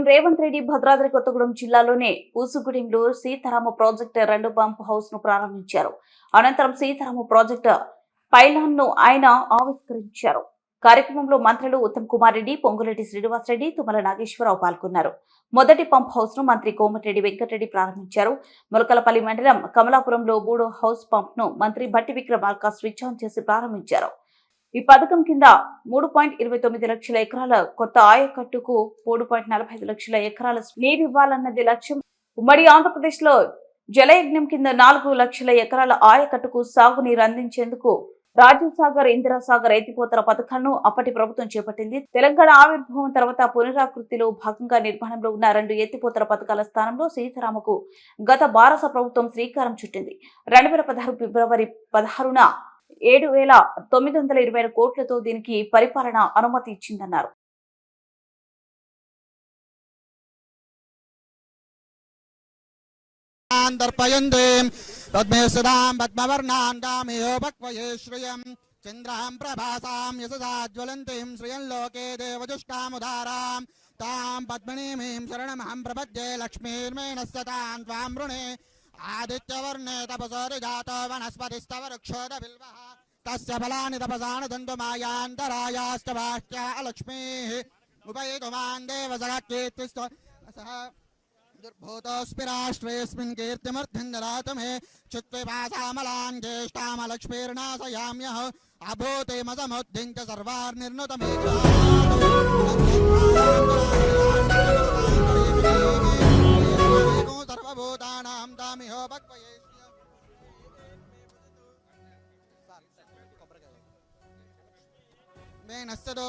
రేవంత్ రెడ్డి భద్రాద్రి కొత్తగూడెం జిల్లాలోని ఊసుగూడెంలో సీతారామ ప్రాజెక్టు రెండు పంప్ హౌస్ను ప్రారంభించారు. అనంతరం సీతారామ ప్రాజెక్టు పైలాన్ను ఆయన ఆవిష్కరించారు. కార్యక్రమంలో మంత్రులు ఉత్తమ్ కుమార్ రెడ్డి పొంగురెడ్డి శ్రీనివాసరెడ్డి తుమ్మల నాగేశ్వరరావు పాల్గొన్నారు. మొదటి పంప్ హౌస్ను మంత్రి కోమటిరెడ్డి వెంకటరెడ్డి ప్రారంభించారు. ములకలపల్లి మండలం కమలాపురంలో మూడో హౌస్ పంప్ను మంత్రి భట్టి విక్రమార్క స్విచ్ ఆన్ చేసి ప్రారంభించారు. ఈ పథకం కింద మూడు పాయింట్ ఇరవై తొమ్మిది లక్షల ఎకరాల కొత్త ఆయకట్టుకు మూడు పాయింట్ నలభై ఐదు లక్షల ఎకరాల నీరు ఇవ్వాలన్నది లక్ష్యం. ఉమ్మడి ఆంధ్రప్రదేశ్లో జలయజ్ఞం కింద నాలుగు లక్షల ఎకరాల ఆయకట్టుకు సాగునీరు అందించేందుకు రాజీవ్ సాగర్ ఇందిరా సాగర్ ఎత్తిపోతల పథకాలను అప్పటి ప్రభుత్వం చేపట్టింది. తెలంగాణ ఆవిర్భావం తర్వాత పునరాకృతిలో భాగంగా నిర్మాణంలో ఉన్న రెండు ఎత్తిపోతల పథకాల స్థానంలో సీతారామకు గత భారత ప్రభుత్వం శ్రీకారం చుట్టింది. రెండు వేల పదహారు ఫిబ్రవరి పదహారున ఏడు వేల తొమ్మిది వందల ఇరవై కోట్లతో దీనికి పరిపాలన అనుమతి ఇచ్చిందన్నారు. పద్మే సదాం పద్మవర్ణాం దామేయో భక్వయే శ్రియం. చంద్రాం ప్రభాసాం యశసా జ్వలంతిం శ్రియం లోకే దేవజుష్టాముదారాం తాం పద్మనీమీం శరణమహం ప్రపద్యే లక్ష్మీర్మేణ సతాం త్వాం వృణే आदित्यवर्णे तस्य फलानि तपसानि दन्तुमायान्तरायाश्च भाष्ट्या अलक्ष्मीः। उपयितुमान् देवसगत्कीर्तिस्त्व सः दुर्भूतोऽस्मि राष्ट्रेऽस्मिन् कीर्तिमर्थन्दरातमे चित्त्विपासामलान् తేనస్తదో